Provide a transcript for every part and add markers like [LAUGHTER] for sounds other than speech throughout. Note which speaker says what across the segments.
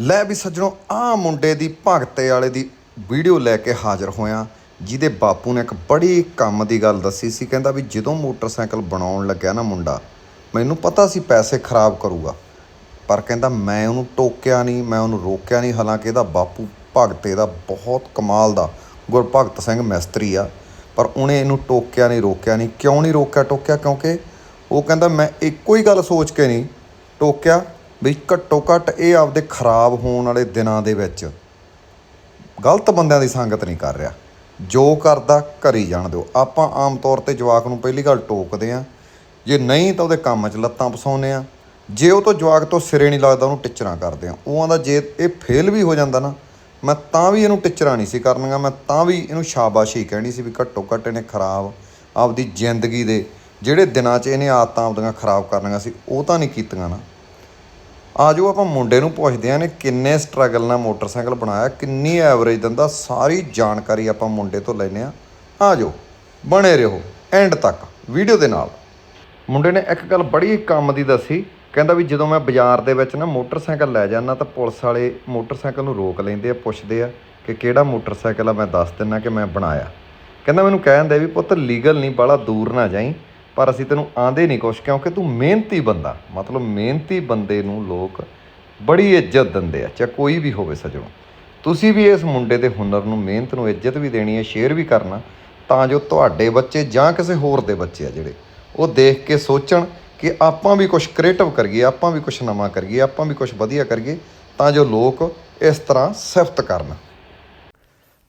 Speaker 1: ਲੈ ਵੀ ਸੱਜਣੋ ਆ ਮੁੰਡੇ ਦੀ ਭਗਤੇ ਵਾਲੇ ਦੀ ਵੀਡੀਓ ਲੈ ਕੇ ਹਾਜ਼ਰ ਹੋਇਆ, ਜਿਹਦੇ ਬਾਪੂ ਨੇ ਇੱਕ ਬੜੀ ਕੰਮ ਦੀ ਗੱਲ ਦੱਸੀ ਸੀ, ਕਹਿੰਦਾ ਵੀ ਜਦੋਂ ਮੋਟਰਸਾਈਕਲ ਬਣਾਉਣ ਲੱਗਿਆ ਨਾ ਮੁੰਡਾ, ਮੈਨੂੰ ਪਤਾ ਸੀ ਪੈਸੇ ਖਰਾਬ ਕਰੂਗਾ, ਪਰ ਕਹਿੰਦਾ ਮੈਂ ਉਹਨੂੰ ਟੋਕਿਆ ਨਹੀਂ, ਮੈਂ ਉਹਨੂੰ ਰੋਕਿਆ ਨਹੀਂ, ਹਾਲਾਂਕਿ ਇਹਦਾ ਬਾਪੂ ਭਗਤੇ ਦਾ ਬਹੁਤ ਕਮਾਲ ਦਾ ਗੁਰਭਗਤ ਸਿੰਘ ਮਿਸਤਰੀ ਆ, ਪਰ ਉਹਨੇ ਇਹਨੂੰ ਟੋਕਿਆ ਨਹੀਂ, ਰੋਕਿਆ ਨਹੀਂ, ਕਿਉਂ ਨਹੀਂ ਰੋਕਿਆ, ਟੋਕਿਆ ਕਿਉਂਕਿ ਉਹ ਕਹਿੰਦਾ ਮੈਂ ਇੱਕੋ ਹੀ ਗੱਲ ਸੋਚ ਕੇ ਨਹੀਂ ਟੋਕਿਆ ਵੀ ਘੱਟੋ ਘੱਟ ਇਹ ਆਪਦੇ ਖਰਾਬ ਹੋਣ ਵਾਲੇ ਦਿਨਾਂ ਦੇ ਵਿੱਚ ਗਲਤ ਬੰਦਿਆਂ ਦੀ ਸੰਗਤ ਨਹੀਂ ਕਰ ਰਿਹਾ। ਜੋ ਕਰਦਾ, ਕਰੀ ਜਾਣ ਦਿਓ। ਆਪਾਂ ਆਮ ਤੌਰ ਤੇ ਜਵਾਕ ਨੂੰ ਪਹਿਲੀ ਗੱਲ ਟੋਕਦੇ ਆ ਜੇ ਨਹੀਂ ਤਾਂ ਉਹਦੇ ਕੰਮ 'ਚ ਲੱਤਾਂ ਫਸਾਉਂਦੇ ਆ ਜੇ ਉਹ ਤੋਂ ਜਵਾਕ ਤੋਂ ਸਿਰੇ ਨਹੀਂ ਲੱਗਦਾ, ਉਹਨੂੰ ਟਿਚਰਾਂ ਕਰਦੇ ਆ ਉਹ ਆਂਦਾ ਜੇ ਇਹ ਫੇਲ ਵੀ ਹੋ ਜਾਂਦਾ ਨਾ, ਮੈਂ ਤਾਂ ਵੀ ਇਹਨੂੰ ਟਿਚਰਾਂ ਨਹੀਂ ਸੀ ਕਰਨਗਾ ਮੈਂ ਤਾਂ ਵੀ ਇਹਨੂੰ ਸ਼ਾਬਾਸ਼ੀ ਕਹਿਣੀ ਸੀ ਵੀ ਘੱਟੋ ਘੱਟ ਇਹਨੇ ਖਰਾਬ ਆਪਦੀ ਜ਼ਿੰਦਗੀ ਦੇ ਜਿਹੜੇ ਦਿਨਾਂ 'ਚ ਇਹਨੇ ਆਦਤਾਂ ਆਪਦੀਆਂ ਖਰਾਬ ਕਰਨੀਆਂ ਸੀ, ਉਹ ਤਾਂ ਨਹੀਂ ਕੀਤੀਆਂ ਨਾ। ਆਜੋ ਆਪਾਂ ਮੁੰਡੇ ਨੂੰ ਪੁੱਛਦੇ ਆਂ ਨੇ ਕਿੰਨੇ ਸਟਰਗਲ ਨਾਲ ਮੋਟਰਸਾਈਕਲ ਬਣਾਇਆ, ਕਿੰਨੀ ਐਵਰੇਜ ਦਿੰਦਾ, ਸਾਰੀ ਜਾਣਕਾਰੀ ਆਪਾਂ ਮੁੰਡੇ ਤੋਂ ਲੈਨੇ ਆ ਆਜੋ, ਬਣੇ ਰਹੋ ਐਂਡ ਤੱਕ ਵੀਡੀਓ ਦੇ ਨਾਲ। ਮੁੰਡੇ ਨੇ ਇੱਕ ਗੱਲ ਬੜੀ ਕੰਮ ਦੀ ਦੱਸੀ, ਕਹਿੰਦਾ ਵੀ ਜਦੋਂ ਮੈਂ ਬਾਜ਼ਾਰ ਦੇ ਵਿੱਚ ਨਾ ਮੋਟਰਸਾਈਕਲ ਲੈ ਜਾਂਦਾ ਤਾਂ ਪੁਲਿਸ ਵਾਲੇ ਮੋਟਰਸਾਈਕਲ ਨੂੰ ਰੋਕ ਲੈਂਦੇ ਆ, ਪੁੱਛਦੇ ਆ ਕਿ ਕਿਹੜਾ ਮੋਟਰਸਾਈਕਲ ਆ, ਮੈਂ ਦੱਸ ਦਿੰਨਾ ਕਿ ਮੈਂ ਬਣਾਇਆ। ਕਹਿੰਦਾ ਮੈਨੂੰ ਕਹਿੰਦੇ ਵੀ ਪੁੱਤ ਲੀਗਲ ਨਹੀਂ ਬਾਲਾ ਦੂਰ ਨਾ ਜਾਈ। ਪਰ ਅਸੀਂ ਤੈਨੂੰ ਆਂਦੇ ਨਹੀਂ ਕੁਛ, ਕਿਉਂਕਿ ਤੂੰ ਮਿਹਨਤੀ ਬੰਦਾ। ਮਤਲਬ ਮਿਹਨਤੀ ਬੰਦੇ ਨੂੰ ਲੋਕ ਬੜੀ ਇੱਜ਼ਤ ਦਿੰਦੇ ਆ, ਚਾਹੇ ਕੋਈ ਵੀ ਹੋਵੇ ਸਜਣੋ। ਤੁਸੀਂ ਵੀ ਇਸ ਮੁੰਡੇ ਦੇ ਹੁਨਰ ਨੂੰ, ਮਿਹਨਤ ਨੂੰ ਇੱਜ਼ਤ ਵੀ ਦੇਣੀ ਹੈ, ਸ਼ੇਅਰ ਵੀ ਕਰਨਾ, ਤਾਂ ਜੋ ਤੁਹਾਡੇ ਬੱਚੇ ਜਾਂ ਕਿਸੇ ਹੋਰ ਦੇ ਬੱਚੇ ਆ ਜਿਹੜੇ, ਉਹ ਦੇਖ ਕੇ ਸੋਚਣ ਕਿ ਆਪਾਂ ਵੀ ਕੁਝ ਕ੍ਰੀਏਟਿਵ ਕਰੀਏ, ਆਪਾਂ ਵੀ ਕੁਝ ਨਵਾਂ ਕਰੀਏ, ਆਪਾਂ ਵੀ ਕੁਝ ਵਧੀਆ ਕਰੀਏ, ਤਾਂ ਜੋ ਲੋਕ ਇਸ ਤਰ੍ਹਾਂ ਸਿਫਤ ਕਰਨ।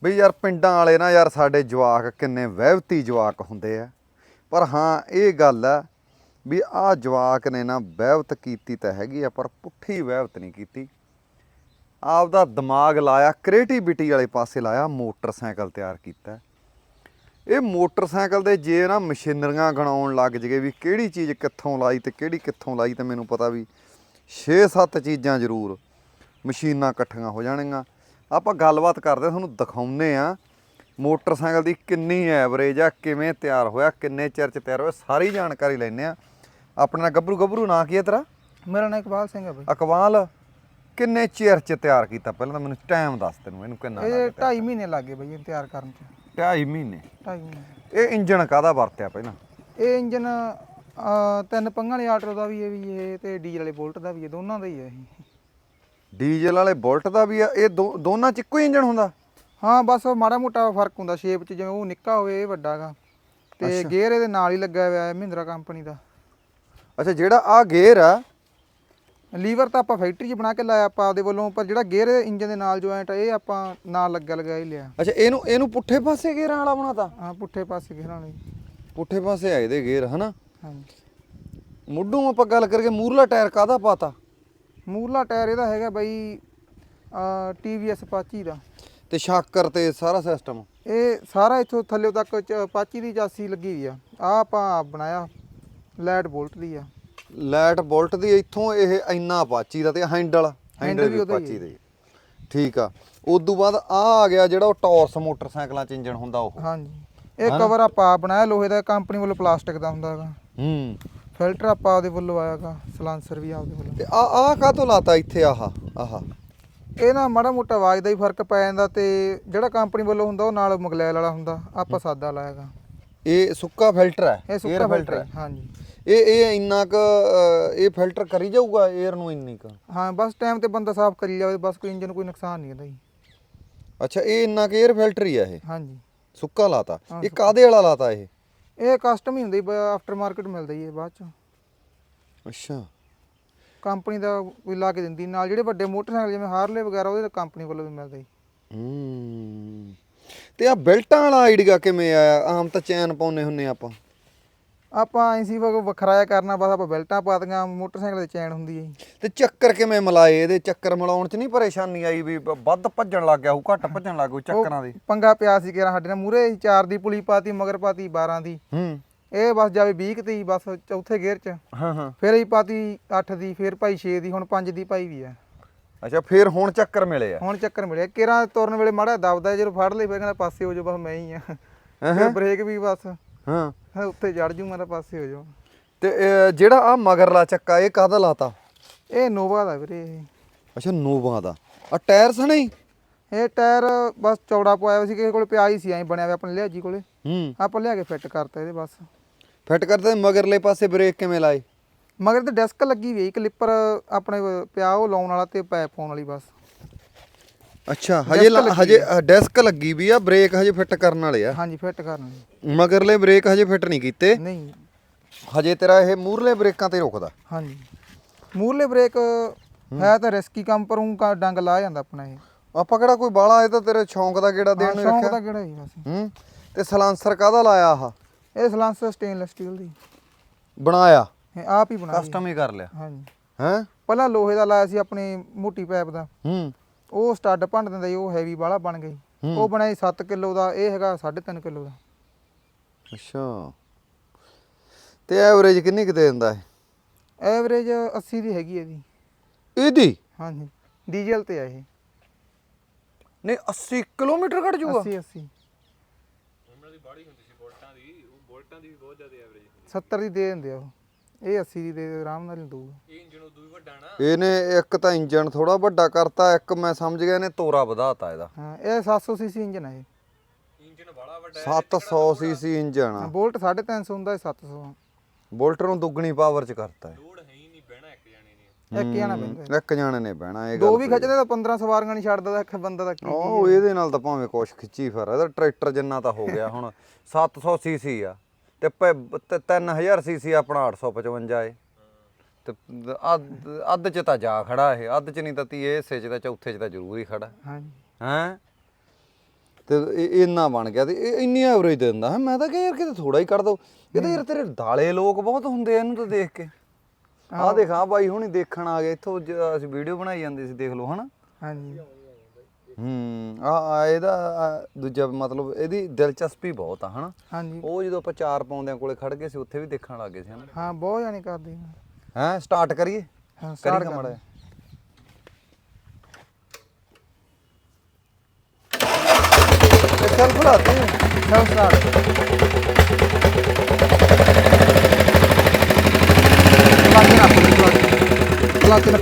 Speaker 1: ਬਈ ਯਾਰ ਪਿੰਡਾਂ ਵਾਲੇ ਨਾ ਯਾਰ, ਸਾਡੇ ਜਵਾਕ ਕਿੰਨੇ ਵਹਿਵਤੀ ਜਵਾਕ ਹੁੰਦੇ ਆ। ਪਰ ਹਾਂ, ਇਹ ਗੱਲ ਆ ਵੀ ਆਹ ਜਵਾਕ ਨੇ ਨਾ ਵਹਿਵਤ ਕੀਤੀ ਤਾਂ ਹੈਗੀ ਆ, ਪਰ ਪੁੱਠੀ ਵਹਿਵਤ ਨਹੀਂ ਕੀਤੀ। ਆਪਦਾ ਦਿਮਾਗ ਲਾਇਆ, ਕ੍ਰੀਏਟੀਵਿਟੀ ਵਾਲੇ ਪਾਸੇ ਲਾਇਆ, ਮੋਟਰਸਾਈਕਲ ਤਿਆਰ ਕੀਤਾ। ਇਹ ਮੋਟਰਸਾਈਕਲ ਦੇ ਜੇ ਨਾ ਮਸ਼ੀਨਰੀਆਂ ਗਣਾਉਣ ਲੱਗ ਜਗੇ ਵੀ ਕਿਹੜੀ ਚੀਜ਼ ਕਿੱਥੋਂ ਲਾਈ ਤੇ ਕਿਹੜੀ ਕਿੱਥੋਂ ਲਾਈ ਤਾਂ ਮੈਨੂੰ ਪਤਾ ਵੀ 6-7 ਚੀਜ਼ਾਂ ਜ਼ਰੂਰ ਮਸ਼ੀਨਾਂ ਇਕੱਠੀਆਂ ਹੋ ਜਾਣਗੀਆਂ ਆਪਾਂ ਗੱਲਬਾਤ ਕਰਦੇ ਤੁਹਾਨੂੰ ਦਿਖਾਉਨੇ ਆ ਮੋਟਰਸਾਈਕਲ ਦੀ ਕਿੰਨੀ ਐਵਰੇਜ ਆ ਕਿਵੇਂ ਤਿਆਰ ਹੋਇਆ ਕਿੰਨੇ ਚਿਰ ਚ ਤਿਆਰ ਹੋਇਆ ਸਾਰੀ ਜਾਣਕਾਰੀ ਲੈਣੇ ਆ ਆਪਣੇ ਗੱਭਰੂ ਗੱਭਰੂ ਨਾਂ ਕੀ ਹੈ ਤੇਰਾ?
Speaker 2: ਮੇਰਾ ਨਾਮ ਇਕਬਾਲ ਸਿੰਘ ਹੈ ਬਈ।
Speaker 1: ਅਕਵਾਲ ਕਿੰਨੇ ਚਿਰ ਚ ਤਿਆਰ ਕੀਤਾ? ਪਹਿਲਾਂ ਤਾਂ ਮੈਨੂੰ ਟਾਈਮ ਦੱਸ ਤੈਨੂੰ ਇਹਨੂੰ ਕਿੰਨਾ
Speaker 2: ਇਹ
Speaker 1: ਲੱਗਦਾ?
Speaker 2: 2.5 ਮਹੀਨੇ ਲੱਗੇ ਬਈ ਇਹਨੂੰ ਤਿਆਰ ਕਰਨ ਚ।
Speaker 1: ਢਾਈ ਮਹੀਨੇ?
Speaker 2: 2.5 ਮਹੀਨੇ।
Speaker 1: ਇਹ ਇੰਜਣ ਕਾਦਾ ਵਰਤਿਆ ਪਹਿਲਾਂ?
Speaker 2: ਇਹ ਇੰਜਨ ਤਿੰਨ ਪੰਘਾਂ ਵਾਲੇ ਆਟੋ ਦਾ ਵੀ ਹੈ ਵੀ ਇਹ ਤੇ ਡੀਜ਼ਲ ਵਾਲੇ ਬੋਲਟ ਦਾ ਵੀ ਹੈ ਦੋਨਾਂ ਦਾ ਹੀ ਹੈ ਇਹ।
Speaker 1: ਡੀਜ਼ਲ ਵਾਲੇ ਬੁਲਟ ਦਾ ਵੀ ਆ ਇਹ ਦੋਨਾਂ ਚ ਇੱਕੋ ਹੀ ਇੰਜਣ ਹੁੰਦਾ?
Speaker 2: ਹਾਂ ਬਸ ਮਾੜਾ ਮੋਟਾ ਫ਼ਰਕ ਹੁੰਦਾ ਸ਼ੇਪ ਚ ਜਿਵੇਂ ਉਹ ਨਿੱਕਾ ਹੋਵੇ ਇਹ ਵੱਡਾ ਗਾ ਤੇ ਗੇਅਰ ਇਹਦੇ ਨਾਲ ਹੀ ਲੱਗਾ ਹੋਇਆ ਹੈ ਮਹਿੰਦਰਾ ਕੰਪਨੀ ਦਾ।
Speaker 1: ਅੱਛਾ ਜਿਹੜਾ ਆ ਗੇਅਰ ਆ?
Speaker 2: ਲੀਵਰ ਤਾਂ ਆਪਾਂ ਫੈਕਟਰੀ 'ਚ ਬਣਾ ਕੇ ਲਾਇਆ ਆਪਾਂ ਆਪਦੇ ਵੱਲੋਂ ਪਰ ਜਿਹੜਾ ਗੇਅਰ ਇੰਜਨ ਦੇ ਨਾਲ ਜੁਆਇੰਟ ਇਹ ਆਪਾਂ ਨਾਲ ਲੱਗਾ ਲਗਾ ਹੀ ਲਿਆ।
Speaker 1: ਅੱਛਾ ਇਹਨੂੰ ਇਹਨੂੰ ਪੁੱਠੇ ਪਾਸੇ ਗੇਅਰਾਂ ਵਾਲਾ ਬਣਾਤਾ
Speaker 2: ਹਾਂ ਪੁੱਠੇ ਪਾਸੇ ਗੇਅਰਾਂ ਵਾਲੀ
Speaker 1: ਪੁੱਠੇ ਪਾਸੇ ਆ ਇਹਦੇ ਗੇਅਰ ਹਨਾ?
Speaker 2: ਹਾਂਜੀ।
Speaker 1: ਮੁੱਢੋਂ ਆਪਾਂ ਗੱਲ ਕਰਕੇ ਮੂਰਲਾ ਟਾਇਰ ਕਾਦਾ ਪਾਤਾ?
Speaker 2: ਮੂਰਲਾ ਟਾਇਰ ਇਹਦਾ ਹੈਗਾ ਬਾਈ TVS ਅਪਾਚੀ ਦਾ।
Speaker 1: ਤੇ ਸ਼ਾਕਰ ਤੇ ਸਾਰਾ ਸਿਸਟਮ
Speaker 2: ਇਹ ਸਾਰਾ ਇੱਥੋਂ ਥੱਲੇ ਤੱਕ ਚ- ਅਪਾਚੀ ਦੀ ਚਾਸੀ ਲੱਗੀ ਹੋਈ ਆ। ਆ ਆਪਾਂ ਬਣਾਇਆ ਲਾਈਟ ਬੋਲਟ ਦੀ ਆ।
Speaker 1: ਲਾਈਟ ਬੁਲਟ ਦੀ ਇੱਥੋਂ ਇਹ ਇੰਨਾ ਪਾਚੀ ਦਾ ਤੇ ਹੈਂਡਲ ਹੈਂਡਲ ਵੀ
Speaker 2: ਵੀ ਉਹਦਾ ਹੀ
Speaker 1: ਪਾਚੀ ਦੇ। ਠੀਕ ਆ। ਉਦੋਂ ਬਾਅਦ ਆ ਆ ਗਿਆ ਜਿਹੜਾ ਉਹ ਟੌਰਸ ਮੋਟਰਸਾਈਕਲਾਂ ਚ ਇੰਜਣ ਹੁੰਦਾ ਉਹ।
Speaker 2: ਹਾਂਜੀ। ਇਹ ਕਵਰ ਆਪਾਂ ਆਪ ਬਣਾਇਆ ਲੋਹੇ ਦਾ ਕੰਪਨੀ ਵੱਲੋਂ ਪਲਾਸਟਿਕ ਦਾ ਹੁੰਦਾ ਹੈਗਾ।
Speaker 1: ਹੂੰ।
Speaker 2: ਫਿਲਟਰ ਆਪਾਂ ਉਹਦੇ ਵੱਲੋਂ ਆਇਆਗਾ ਸਲਾਂਸਰ ਵੀ ਆਪਦੇ ਵੱਲੋਂ।
Speaker 1: ਤੇ ਆ ਆ ਕਾਹਤੋਂ ਲਾਤਾ ਇੱਥੇ ਆਹ ਆਹ?
Speaker 2: ਇਹ ਨਾ ਮਾੜਾ ਮੋਟਾ ਆਵਾਜ਼ ਦਾ ਹੀ ਫ਼ਰਕ ਪੈ ਜਾਂਦਾ ਤੇ ਜਿਹੜਾ ਕੰਪਨੀ ਵੱਲੋਂ ਹੁੰਦਾ ਉਹ ਨਾਲ ਮਗਲੈਲ ਵਾਲਾ ਹੁੰਦਾ ਆਪਾਂ ਸਾਦਾ ਲਾਇਆਗਾ
Speaker 1: ਇਹ ਸੁੱਕਾ ਫਿਲਟਰ ਹੈ
Speaker 2: ਇਹ ਸੁੱਕਾ ਫਿਲਟਰ
Speaker 1: ਹੈ
Speaker 2: ਹਾਂਜੀ।
Speaker 1: ਇਹ ਇਹ ਇੰਨਾ ਕ ਇਹ ਫਿਲਟਰ ਕਰੀ ਜਾਊਗਾ 에ਅਰ ਨੂੰ ਇੰਨੀ ਕ?
Speaker 2: ਹਾਂ ਬਸ ਟਾਈਮ ਤੇ ਬੰਦਾ ਸਾਫ਼ ਕਰੀ ਜਾਵੇ ਬਸ ਕੋਈ ਇੰਜਨ ਕੋਈ ਨੁਕਸਾਨ ਨਹੀਂ ਇਹਦਾ ਜੀ।
Speaker 1: ਅੱਛਾ ਇਹ ਇੰਨਾ ਕ 에ਅਰ ਫਿਲਟਰ ਹੀ ਆ ਇਹ?
Speaker 2: ਹਾਂਜੀ।
Speaker 1: ਸੁੱਕਾ ਲਾਤਾ। ਇਹ ਕਾਦੇ ਵਾਲਾ ਲਾਤਾ ਇਹ?
Speaker 2: ਇਹ ਕਸਟਮ ਹੀ ਹੁੰਦੀ ਆਫਟਰ ਮਾਰਕੀਟ ਮਿਲਦਾ ਹੀ ਇਹ ਬਾਅਦ ਚ।
Speaker 1: ਅੱਛਾ।
Speaker 2: ਕੰਪਨੀ ਦਾ ਕੋਈ ਲਾ ਕੇ ਦਿੰਦੀ ਨਾਲ ਜਿਹੜੇ ਵੱਡੇ ਮੋਟਰਸਾਈਕਲ ਜਿਵੇਂ ਹਾਰਲੇ ਵਗੈਰਾ ਉਹਦੇ ਕੰਪਨੀ ਵੱਲੋਂ ਵੀ ਮਿਲਦਾ ਜੀ।
Speaker 1: ਹੂੰ ਤੇ ਆ ਬੈਲਟਾਂ ਵਾਲਾ ਆਈਡੀਆ ਕਿਵੇਂ ਆਇਆ? ਆਮ ਤਾਂ ਚੈਨ ਪਾਉਨੇ ਹੁੰਨੇ ਆਪਾਂ।
Speaker 2: ਆਪਾਂ ਐਸੀ ਵੱਖਰਾ ਜਿਹਾ ਕਰਨਾ ਬਸ ਆਪਾਂ ਬੈਲਟਾਂ ਪਾ ਦੀਆਂ ਮੋਟਰਸਾਈਕਲ ਦੇ ਚੈਨ ਹੁੰਦੀ ਹੈ ਜੀ।
Speaker 1: ਤੇ ਚੱਕਰ ਕਿਵੇਂ ਮਲਾਏ? ਇਹਦੇ ਚੱਕਰ ਮਲਾਉਣ ਚ ਨਹੀਂ ਪਰੇਸ਼ਾਨੀ ਆਈ ਵੀ ਬ- ਵੱਧ ਭੱਜਣ ਲੱਗ ਗਿਆ ਉਹ ਘੱਟ ਭੱਜਣ ਲੱਗ ਗਿਆ ਚੱਕਰਾਂ ਦੀ।
Speaker 2: ਪੰਗਾ ਪਿਆ ਸੀ ਕਿਹੜਾ ਸਾਡੇ ਨਾਲ ਮੂਰੇ ਚਾਰ ਦੀ ਪੁਲੀ ਪਾਤੀ ਮਗਰ ਪਾਤੀ 12 ਦੀ।
Speaker 1: ਹੂੰ।
Speaker 2: ਇਹ ਬਸ ਜਾਵੇ 20 ਤੇ ਹੀ ਬਸ ਚੌਥੇ ਗੇਅਰ ਚ।
Speaker 1: ਹਾਂ ਹਾਂ।
Speaker 2: ਫਿਰ ਹੀ ਪਾਤੀ 8 ਦੀ ਫਿਰ ਭਾਈ 6 ਦੀ ਹੁਣ 5 ਦੀ ਪਾਈ ਵੀ ਆ।
Speaker 1: ਅੱਛਾ ਫੇਰ ਹੁਣ ਚੱਕਰ ਮਿਲੇ ਆ।
Speaker 2: ਹੁਣ ਚੱਕਰ ਮਿਲਿਆ। ਕੇਰਾਂ ਤੁਰਨ ਵੇਲੇ ਮਾੜਾ ਦਬਦਾ ਜਦੋਂ ਫੜ ਲਈ ਫਿਰ ਕਹਿੰਦਾ ਪਾਸੇ ਹੋ ਜਾ ਬਸ ਮੈਂ ਹੀ ਆ। ਫਿਰ ਬ੍ਰੇਕ ਵੀ ਬਸ।
Speaker 1: ਹਾਂ।
Speaker 2: ਫਿਰ ਉੱਤੇ ਚੜ ਜੂ ਮੇਰਾ ਪਾਸੇ ਹੋ ਜਾ
Speaker 1: ਤੇ ਇਹ ਜਿਹੜਾ ਆ ਮਗਰਲਾ ਚੱਕਾ ਇਹ ਕਾਹਦਾ ਲਾਤਾ?
Speaker 2: ਇਹ ਨੋਵਾ ਦਾ ਵੀਰੇ ਇਹ।
Speaker 1: ਅੱਛਾ ਨੋਵਾ ਦਾ। ਆ ਟਾਇਰ ਸਣੇ? ਹੀ
Speaker 2: ਇਹ ਟਾਇਰ ਬਸ ਚੌੜਾ ਪਵਾਇਆ ਹੋਇਆ ਸੀ ਕਿਸੇ ਕੋਲ ਪਿਆ ਹੀ ਸੀ ਐਂ ਬਣਿਆ ਹੋਇਆ ਆਪਣੇ ਲਿਆ ਜੀ ਕੋਲੇ।
Speaker 1: ਹੂੰ।
Speaker 2: ਆਪਾਂ ਲਿਆ ਕੇ ਫਿੱਟ ਕਰਤਾ ਇਹਦੇ ਬਸ।
Speaker 1: ਫਿੱਟ ਕਰਦੇ ਮਗਰਲੇ ਪਾਸੇ ਬ੍ਰੇਕ ਕਿਵੇਂ ਲਾਏ?
Speaker 2: ਮਗਰ ਤੇ ਡੈਸਕ ਲੱਗੀ ਵੀ ਕਲਿੱਪਰ ਆਪਣੇ ਪਿਆ ਉਹ ਲਾਉਣ ਵਾਲਾ ਤੇ ਪੈਪ ਪਾਉਣ ਵਾਲੀ ਬਸ।
Speaker 1: ਅੱਛਾ ਹਜੇ ਲਾ- ਹਜੇ ਡੈਸਕ ਲੱਗੀ ਵੀ ਆ ਬ੍ਰੇਕ ਹਜੇ ਫਿੱਟ ਕਰਨ ਵਾਲੇ ਆ?
Speaker 2: ਹਾਂਜੀ ਫਿੱਟ ਕਰਨਾ
Speaker 1: ਮਗਰਲੇ ਬ੍ਰੇਕ ਹਜੇ ਫਿੱਟ ਨਹੀਂ ਕੀਤੇ?
Speaker 2: ਨਹੀਂ।
Speaker 1: ਹਜੇ ਤੇਰਾ ਇਹ ਮੂਰਲੇ ਬ੍ਰੇਕਾਂ ਤੇ ਰੁਕਦਾ?
Speaker 2: ਹਾਂਜੀ। ਮੂਰਲੇ ਬ੍ਰੇਕ ਹੈ। ਤਾਂ ਰਿਸਕੀ ਕੰਮ ਪਰ ਊਂ ਡੰਗ ਲਾ ਜਾਂਦਾ ਆਪਣਾ ਇਹ।
Speaker 1: ਆਪਾਂ ਕਿਹੜਾ ਕੋਈ ਬਾਲਾ ਇਹ ਤਾਂ ਤੇਰੇ ਸ਼ੌਂਕ ਦਾ ਕਿਹੜਾ ਦੇਣ ਨੂੰ
Speaker 2: ਸ਼ੌਂਕ
Speaker 1: ਰੱਖਿਆ?
Speaker 2: ਦਾ ਕਿਹੜਾ ਹੀ ਬਸ।
Speaker 1: ਹੂੰ। ਤੇ ਸਲਾਂਸਰ ਕਾਹਦਾ ਲਾਇਆ ਆਹ?
Speaker 2: ਇਹ ਸਲਾਂਸਰ ਸਟੇਨਲੈਸ ਸਟੀਲ ਦੀ।
Speaker 1: ਬਣਾਇਆ?
Speaker 2: ਇਹ ਆਪ ਹੀ ਬਣਾਈ
Speaker 1: ਕਸਟਮ ਹੀ ਕਰ ਲਿਆ।
Speaker 2: ਹਾਂਜੀ।
Speaker 1: ਹੈ?
Speaker 2: ਪਹਿਲਾਂ ਲੋਹੇ ਦਾ ਲਾਇਆ ਸੀ ਆਪਣੀ ਮੋਟੀ ਪੈਪ ਦਾ।
Speaker 1: ਹੂੰ।
Speaker 2: ਉਹ ਸਟੱਡ ਭੰਡ ਦਿੰਦਾ ਸੀ ਉਹ ਹੈਵੀ ਵਾਲਾ ਬਣ ਗਈ ਉਹ ਬਣਾਈ 7 ਕਿਲੋ ਦਾ ਇਹ ਹੈਗਾ 3.5 ਕਿਲੋ ਦਾ।
Speaker 1: ਅੱਛਾ। ਤੇ ਐਵਰੇਜ ਕਿੰਨੀ ਕੁ ਦੇ ਦਿੰਦਾ ਹੈ
Speaker 2: ਐਵਰੇਜ 80 ਦੀ ਹੈਗੀ ਇਹਦੀ
Speaker 1: ਇਹਦੀ?
Speaker 2: ਹਾਂਜੀ। ਡੀਜ਼ਲ ਤੇ ਆ ਇਹ।
Speaker 1: ਨਹੀਂ 80 ਕਿਲੋਮੀਟਰ ਕੱਢ ਜੂਗਾ?
Speaker 2: 80 80 70 ਦੀ ਦੇ ਦਿੰਦੇ ਆ ਉਹ। ਇਹ 80 ਦੀ ਦੇ ਆਰਾਮ ਨਾਲ ਹੀ ਦਊਗਾ।
Speaker 1: ਇਹਨੇ ਇੱਕ ਤਾਂ ਇੰਜਨ ਥੋੜਾ ਵੱਡਾ ਕਰਤਾ ਇੱਕ ਮੈਂ ਸਮਝ ਗਿਆ ਇਹਨੇ ਤੋਰਾ ਵਧਾਤਾ ਇਹਦਾ।
Speaker 2: ਹਾਂ ਇਹ 700 ਸੀਸੀ ਇੰਜਨ ਹੈ ਇਹ
Speaker 1: 700 ਸੀਸੀ ਇੰਜਨ ਆ।
Speaker 2: ਬੋਲਟ 350 ਹੁੰਦਾ ਇਹ 700
Speaker 1: ਬੋਲਟਰ ਨੂੰ ਦੁੱਗਣੀ ਪਾਵਰ ਚ ਕਰਤਾ ਹੈ
Speaker 2: ਇੱਕ ਜਾਣਾ ਪੈਂਦਾ।
Speaker 1: ਇੱਕ ਜਾਣੇ ਨੇ ਬਹਿਣਾ ਇਹ
Speaker 2: ਦੋ ਵੀ ਖਿੱਚਦੇ ਤਾਂ 15 ਸਵਾਰੀਆਂ ਨਹੀਂ ਛੱਡਦਾ ਤਾਂ ਇੱਕ ਬੰਦਾ ਕੀ
Speaker 1: ਉਹ ਇਹਦੇ ਨਾਲ ਤਾਂ ਭਾਵੇਂ ਕੁਛ ਖਿੱਚੀ ਫਿਰ ਇਹਦਾ ਟਰੈਕਟਰ ਜਿੰਨਾ ਤਾਂ ਹੋ ਗਿਆ ਹੁਣ [LAUGHS] 700 ਸੀਸੀ ਆ। ਤੇ ਪ- ਤੇ 3000 ਸੀਸੀ ਆਪਣਾ 855 ਏ। ਤੇ ਅੱਧ ਅੱਧ ਚ ਤਾਂ ਜਾ ਖੜਾ ਇਹ ਅੱਧ ਚ ਨਹੀਂ ਤਾਂ ਤੀਏ ਹਿੱਸੇ ਚ ਤਾਂ ਚੌਥੇ ਚ ਤਾਂ ਜ਼ਰੂਰ ਹੀ ਖੜਾ।
Speaker 2: ਹਾਂਜੀ।
Speaker 1: ਹੈ? ਤੇ ਇਹ ਇੰਨਾ ਬਣ ਗਿਆ ਤੇ ਇਹ ਇੰਨੀ ਐਵਰੇਜ ਦੇ ਦਿੰਦਾ। ਹੈ ਮੈਂ ਤਾਂ ਕਿਹਾ ਯਾਰ ਕਿਤੇ ਥੋੜਾ ਹੀ ਕਰ ਦੋ। ਇਹ ਤਾਂ ਯਾਰ ਤੇਰੇ ਦਾਲੇ ਲੋਕ ਬਹੁਤ ਹੁੰਦੇ ਆ ਇਹਨੂੰ ਤਾਂ ਦੇਖ ਕੇ। ਆਹ ਦੇਖ ਆ ਬਾਈ ਹੁਣੀ ਦੇਖਣ ਆ ਗਏ ਇੱਥੋਂ ਜ- ਅਸੀਂ ਵੀਡੀਓ ਬਣਾਈ ਜਾਂਦੇ ਸੀ ਦੇਖ ਲਓ ਹਨਾ?
Speaker 2: ਹਾਂਜੀ।
Speaker 1: ਹੂੰ ਆ ਆ ਇਹਦਾ ਆ ਦੂਜਾ ਮਤਲਬ ਇਹਦੀ ਦਿਲਚਸਪੀ ਬਹੁਤ ਆ ਹਨਾ?
Speaker 2: ਹਾਂਜੀ।
Speaker 1: ਉਹ ਜਦੋਂ ਆਪਾਂ ਚਾਰ ਪਾਉਂਦਿਆਂ ਕੋਲੇ ਖੜ ਗਏ ਸੀ ਉੱਥੇ ਵੀ ਦੇਖਣ ਲੱਗੇ ਸੀ ਹਨਾ?
Speaker 2: ਹਾਂ ਬਹੁਤ ਜਾਣੇ ਕਰਦੇ ਆ।
Speaker 1: ਹੈ ਸਟਾਰਟ ਕਰੀਏ?
Speaker 2: ਹਾਂ start
Speaker 1: ਕਰੀ
Speaker 2: ਕਰ।
Speaker 1: ਮੜਾ ਇਹ ਸੈਲਫ ਲਾਤੇ
Speaker 2: ਚਲ ਸਟਾਰਟ ਕਲਚ ਨਾ ਨਾ ਪੀਏ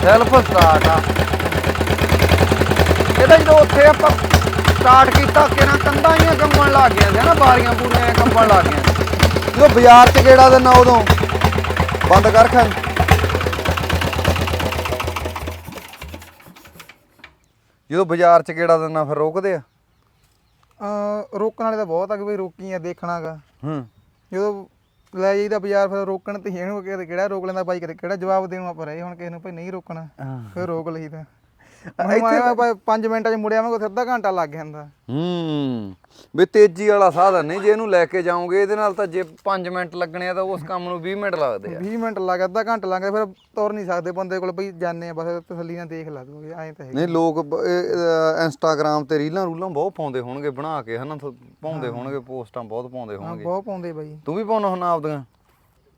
Speaker 1: ਸੈਲਫ ਸਟਾਰਟ ਆ ਇਹਦਾ ਜਦੋਂ ਉੱਥੇ ਆਪਾਂ ਸਟਾਰਟ ਕੀਤਾ ਕਿਹਨਾਂ ਕੰਧਾਂ ਹੀ ਕੰਬਣ ਲੱਗ ਗਈਆਂ ਸੀ ਨਾ ਬਾਰੀਆਂ ਪੂਰੀਆਂ ਕੰਬਣ ਲੱਗ ਗਈਆਂ ਜਦੋਂ ਬਾਜ਼ਾਰ 'ਚ ਗੇੜਾ ਦੇਣਾ ਉਦੋਂ ਬੰਦ ਕਰ ਖਾਂ ਜਦੋਂ ਬਾਜ਼ਾਰ 'ਚ ਗੇੜਾ ਦੇਣਾ ਫਿਰ ਰੋਕਦੇ ਆ?
Speaker 2: ਅ ਰੋਕਣ ਵਾਲੇ ਤਾਂ ਬਹੁਤ ਆ ਕਿ ਬਈ ਰੋਕੀ ਆ ਦੇਖਣਾਗਾ
Speaker 1: ਹੂੰ।
Speaker 2: ਜਦੋਂ ਲੈ ਜਾਈਦਾ ਬਾਜ਼ਾਰ ਫਿਰ ਰੋਕਣ ਤੇ ਇਹਨੂੰ ਕਿਹੜਾ ਰੋਕ ਲੈਂਦਾ ਬਾਈ ਕਿਹੜਾ ਜਵਾਬ ਦੇਣ ਆਪਾਂ ਰਹੇ ਹੁਣ ਕਿਸੇ ਨੂੰ ਭਾਈ ਨਹੀਂ ਰੋਕਣਾ ਫਿਰ ਰੋਕ ਲਈਦਾ। ਇੱਥੇ 5 ਮਿੰਟਾਂ 'ਚ ਮੁੜਿਆ ਮੈਂ ਕੋਈ ਅੱਧਾ ਘੰਟਾ ਲੱਗ ਜਾਂਦਾ।
Speaker 1: ਹੂੰ। ਵੀ ਤੇਜ਼ੀ ਵਾਲਾ ਸਾਧਨ ਨਹੀਂ ਜੇ ਇਹਨੂੰ ਲੈ ਕੇ ਜਾਓਗੇ ਇਹਦੇ ਨਾਲ ਤਾਂ ਜੇ 5 ਮਿੰਟ ਲੱਗਣੇ ਆ ਤਾਂ ਉਸ ਕੰਮ ਨੂੰ 20 ਮਿੰਟ ਲੱਗਦੇ ਆ।
Speaker 2: 20 ਮਿੰਟ ਲੱਗ ਅੱਧਾ ਘੰਟਾ ਲੱਗ ਫਿਰ ਤੁਰ ਨਹੀਂ ਸਕਦੇ ਬੰਦੇ ਕੋਲ ਬਈ ਜਾਣੇ ਆ ਬਸ ਤਸੱਲੀ ਨਾਲ ਦੇਖ ਲਾ ਦੂਗੇ ਐਂ ਤਾਂ ਹੈ
Speaker 1: ਨਹੀਂ ਲੋਕ ਇੰਸਟਾਗ੍ਰਾਮ ਤੇ ਰੀਲਾਂ ਰੂਲਾਂ ਬਹੁਤ ਪਾਉਂਦੇ ਹੋਣਗੇ ਬਣਾ ਕੇ ਹਨਾ ਪਾਉਂਦੇ ਹੋਣਗੇ ਪੋਸਟਾਂ ਬਹੁਤ ਪਾਉਂਦੇ ਹੋਣਗੇ।
Speaker 2: ਬਹੁਤ ਪਾਉਂਦੇ ਬਾਈ।
Speaker 1: ਤੂੰ ਵੀ ਪਾਉਣਾ ਹੁਣ ਆਪਦੀਆਂ?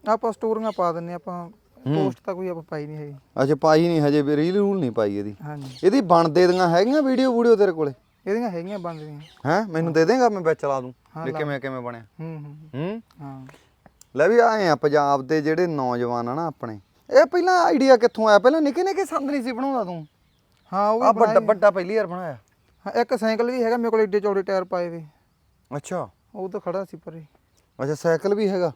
Speaker 2: ਆਪਾਂ ਸਟੋਰੀਆਂ ਪਾ ਦਿੰਨੇ ਆਪਾਂ ਪੋਸਟ ਤਾਂ ਕੋਈ ਆਪਾਂ ਪਾਈ ਨਹੀਂ ਹੈਗੀ।
Speaker 1: ਅੱਛਾ ਪਾਈ ਨਹੀਂ ਹਜੇ ਵੀ ਰੀਲ ਰੂਲ ਨਹੀਂ ਪਾਈ ਇਹਦੀ।
Speaker 2: ਹਾਂਜੀ।
Speaker 1: ਇਹਦੀ ਬਣਦੇ ਦੀਆਂ ਹੈਗੀਆਂ ਵੀਡੀਓ ਵੀਡੀਓ ਤੇਰੇ ਕੋਲੇ?
Speaker 2: ਇਹਦੀਆਂ ਹੈਗੀਆਂ ਬਣਦੀਆਂ
Speaker 1: ਹੈ? ਮੈਨੂੰ ਦੇ ਦੇਗਾ ਮੈਂ ਵਿੱਚ ਲਾ ਦੂੰ ਵੀ ਕਿਵੇਂ ਕਿਵੇਂ ਬਣਿਆ।
Speaker 2: ਹੂੰ ਹੂੰ
Speaker 1: ਹੂੰ।
Speaker 2: ਹਾਂ?
Speaker 1: ਲੈ ਵੀ ਆਏ ਆ ਪੰਜਾਬ ਦੇ ਜਿਹੜੇ ਨੌਜਵਾਨ ਆ ਨਾ ਆਪਣੇ। ਇਹ ਪਹਿਲਾਂ ਆਈਡੀਆ ਕਿੱਥੋਂ ਆਇਆ? ਪਹਿਲਾਂ ਨਿੱਕੇ ਨਿੱਕੇ ਸੰਦ ਨਹੀਂ ਸੀ ਬਣਾਉਂਦਾ ਤੂੰ?
Speaker 2: ਹਾਂ ਉਹ
Speaker 1: ਆ ਵੱਡਾ ਵੱਡਾ ਪਹਿਲੀ ਵਾਰ ਬਣਾਇਆ।
Speaker 2: ਹਾਂ ਇੱਕ ਸਾਈਕਲ ਵੀ ਹੈਗਾ ਮੇਰੇ ਕੋਲ ਏਡੇ ਚੌੜੇ ਟਾਇਰ ਪਾਏ ਵੇ।
Speaker 1: ਅੱਛਾ।
Speaker 2: ਉਹ ਤਾਂ ਖੜਾ ਸੀ ਪਰੇ।
Speaker 1: ਅੱਛਾ ਸਾਈਕਲ ਵੀ ਹੈਗਾ?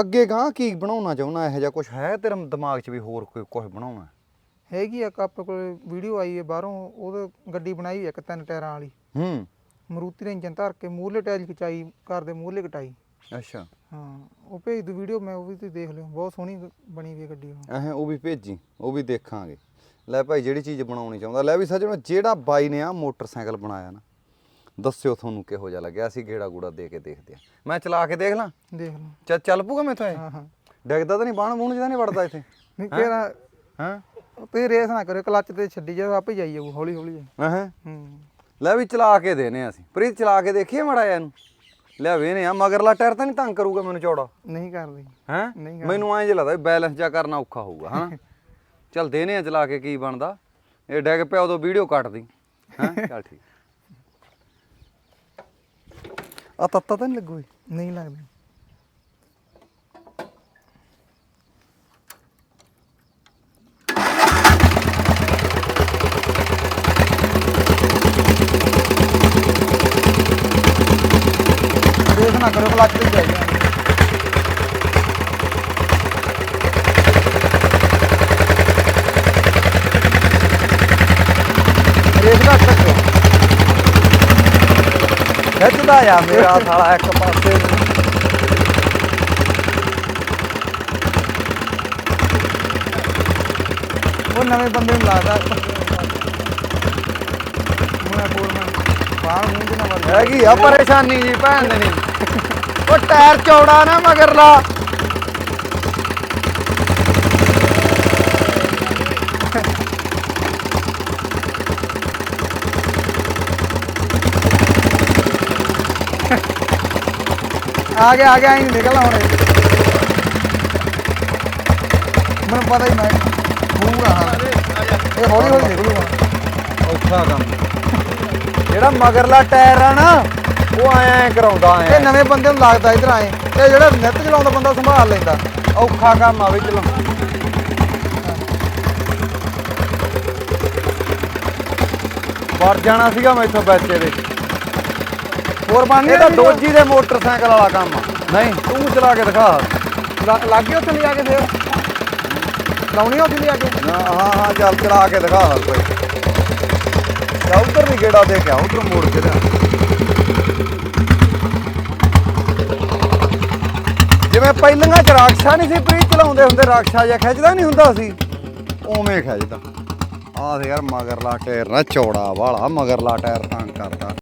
Speaker 1: ਅੱਗੇ ਗਾਂ ਕੀ ਬਣਾਉਣਾ ਚਾਹੁੰਦਾ? ਇਹੋ ਜਿਹਾ ਕੁਝ ਹੈ ਤੇਰੇ ਦਿਮਾਗ 'ਚ ਵੀ ਹੋਰ ਕੋਈ ਕੁਝ ਬਣਾਉਣਾ?
Speaker 2: ਹੈਗੀ ਆ ਆਪਣੇ ਕੋਲ ਵੀਡੀਓ ਆਈ ਹੈ ਬਾਹਰੋਂ ਉਹਦੇ ਗੱਡੀ ਬਣਾਈ ਹੋਈ ਆ ਇੱਕ ਤਿੰਨ ਟਾਇਰਾਂ ਵਾਲੀ।
Speaker 1: ਹੂੰ।
Speaker 2: ਮਰੂਤੀ ਦੇ ਇੰਜਨ ਧਰ ਕੇ ਮੂਹਰਲੇ ਟਾਇਰ ਖਿਚਾਈ ਘਰ ਦੇ ਮੂਹਰਲੇ ਕਟਾਈ।
Speaker 1: ਅੱਛਾ।
Speaker 2: ਹਾਂ ਉਹ ਭੇਜ ਦੂ ਵੀਡੀਓ ਮੈਂ ਉਹ ਵੀ ਤੁਸੀਂ ਦੇਖ ਲਿਓ। ਬਹੁਤ ਸੋਹਣੀ ਗ- ਬਣੀ ਵੀ ਗੱਡੀ ਉਹ।
Speaker 1: ਵੀ ਭੇਜੀ ਉਹ ਵੀ ਦੇਖਾਂਗੇ। ਲੈ ਭਾਈ ਜਿਹੜੀ ਚੀਜ਼ ਬਣਾਉਣੀ ਚਾਹੁੰਦਾ ਲੈ ਵੀ ਸੱਜਣੋ ਜਿਹੜਾ ਬਾਈ ਨੇ ਆ ਮੋਟਰਸਾਈਕਲ ਬਣਾਇਆ ਨਾ ਦੱਸਿਓ ਤੁਹਾਨੂੰ ਕਿਹੋ ਜਿਹਾ ਲੱਗਿਆ ਅਸੀਂ ਗੇੜਾ ਗੂੜਾ ਦੇ ਕੇ ਦੇਖਦੇ ਆ ਮੈਂ ਚਲਾ ਕੇ ਦੇਖ ਲਾਂ?
Speaker 2: ਦੇਖ ਲਓ।
Speaker 1: ਚੱਲ ਚੱਲ ਪੂਗਾ ਮੈਥੋਂ ਇਹ?
Speaker 2: ਹਾਂ ਹਾਂ।
Speaker 1: ਡਿੱਗਦਾ ਤਾਂ ਨਹੀਂ ਬਾਣ ਬੂਣ ਜਿਹਦਾ ਨਹੀਂ ਵੜਦਾ ਇੱਥੇ?
Speaker 2: ਨਹੀਂ ਕਿਹੜਾ?
Speaker 1: ਹਾਂ?
Speaker 2: ਤੁਸੀਂ ਰੇਸ ਨਾ ਕਰਿਓ ਕਲੱਚ ਤੇ ਛੱਡੀ ਜਾਓ ਆਪੇ ਜਾਈ ਜਾਊ ਹੌਲੀ ਹੌਲੀ
Speaker 1: ਹਾਂ?
Speaker 2: ਹੂੰ।
Speaker 1: ਲੈ ਵੀ ਚਲਾ ਕੇ ਦੇਨੇ ਅਸੀਂ। ਪ੍ਰੀਤ ਚਲਾ ਕੇ ਦੇਖੀਏ ਮੜਾ ਇਹਨੂੰ? ਲੈ ਵੇਨੇ ਆ ਮਗਰਲਾ ਟਾਇਰ ਤਾਂ ਨਹੀਂ ਤੰਗ ਕਰੂਗਾ ਮੈਨੂੰ ਚੌੜਾ।
Speaker 2: ਨਹੀਂ ਕਰਦੀ।
Speaker 1: ਹੈ? ਮੈਨੂੰ ਐਂ ਜਿਹਾ ਲੱਗਦਾ ਬੈਲੈਂਸ ਜਾ ਕਰਨਾ ਔਖਾ ਹੋਊਗਾ ਹਾਂ [LAUGHS] ਚੱਲ ਦੇਨੇ ਆ ਚਲਾ ਕੇ ਕੀ ਬਣਦਾ? ਇਹ ਡੈਗ ਪਿਆ ਉਦੋਂ ਵੀਡੀਓ ਕੱਟਦੀ। ਹਾਂ? ਚੱਲ ਠੀਕ। ਆ ਤੱਤਾ ਤਾਂ ਨਹੀਂ ਲੱਗੂ ਇਹ?
Speaker 2: ਨਹੀਂ ਲੱਗਦੀ ਰੇਸ ਨਾ ਕਰੋ ਕਲੱਚ ਤੇ ਜਾਈ ਰੇਸ ਨਾ ਕਰੋ
Speaker 1: ਖਿੱਚਦਾ ਆ, ਮੇਰਾ ਸਾਲਾ ਇੱਕ ਪਾਸੇ ਨੂੰ।
Speaker 2: ਉਹ ਨਵੇਂ ਬੰਦੇ ਨੂੰ ਲੱਗਦਾ। ਮੈਂ ਫੋਰਮੈਨ ਬਾਹਰ ਮੂੰਹ ਤੇ ਨਾ
Speaker 1: ਹੈਗੀ ਆ ਪਰੇਸ਼ਾਨੀ ਜੀ, ਭੈਣ ਦੇ ਨਹੀਂ ਉਹ ਟਾਇਰ ਚੌੜਾ ਨਾ ਮਗਰਲਾ।
Speaker 2: ਆ ਗਿਆ ਆ ਗਿਆ ਹੀ ਨਿਕਲ ਹੁਣ ਇਹ। ਮੈਨੂੰ ਪਤਾ ਹੀ ਮੈਂ ਹੋਊਗਾ ਹਾਂ। ਇਹ ਹੌਲੀ ਹੌਲੀ ਨਿਕਲੂਗਾ।
Speaker 1: ਔਖਾ ਕੰਮ। ਜਿਹੜਾ ਮਗਰਲਾ ਟਾਇਰ ਆ ਨਾ ਉਹ ਐਂ ਕਰਾਉਂਦਾ
Speaker 2: ਇਹ
Speaker 1: ਐ
Speaker 2: ਨਵੇਂ ਬੰਦੇ ਨੂੰ ਲੱਗਦਾ ਇਧਰ ਆਏ। ਇਹ ਜਿਹੜਾ ਨਿੱਤ ਚਲਾਉਂਦਾ ਬੰਦਾ ਸੰਭਾਲ ਲੈਂਦਾ।
Speaker 1: ਔਖਾ ਕੰਮ ਆ ਵੀ ਚਲੋ ਵਰ ਜਾਣਾ ਸੀਗਾ ਮੈਥੋਂ ਬੱਚੇ ਦੇ
Speaker 2: ਹੋਰ ਬਣ
Speaker 1: ਇਹ ਤਾਂ ਦੋਜੀ ਦੇ ਮੋਟਰਸਾਈਕਲ ਵਾਲਾ ਕੰਮ ਆ। ਨਹੀਂ। ਤੂੰ ਚਲਾ ਕੇ ਦਿਖਾ।
Speaker 2: ਲੱਗ ਗਿਆ ਉੱਥੇ ਲਿਆ ਕੇ ਫੇਰ। ਲਾਉਣੀ ਆ ਉੱਥੇ ਲਿਆ ਕੇ।
Speaker 1: ਹਾਂ ਹਾਂ ਚੱਲ ਚਲਾ ਕੇ ਦਿਖਾ ਹਰ ਕੋਈ। ਜਾ ਉਧਰ ਨਹੀਂ ਗੇੜਾ ਦੇ ਕੇ ਆ ਉਧਰ ਮੋੜ ਕੇ ਲਿਆ। ਜਿਵੇਂ ਪਹਿਲੀਆਂ ਚ ਰਾਖਸ਼ਾ ਨਹੀਂ ਸੀ ਪ੍ਰੀਤ ਚਲਾਉਂਦੇ ਹੁੰਦੇ ਰਾਖਸ਼ਾ ਜਾਂ ਖਿੱਚਦਾ ਨਹੀਂ ਹੁੰਦਾ ਸੀ। ਉਵੇਂ ਖਿੱਚਦਾ। ਆਹ ਤੇ ਯਾਰ ਮਗਰਲਾ ਟਾਇਰ ਨਾ ਚੌੜਾ ਵਾਲਾ ਮਗਰਲਾ ਟਾਇਰ ਤੰਗ ਕਰਦਾ।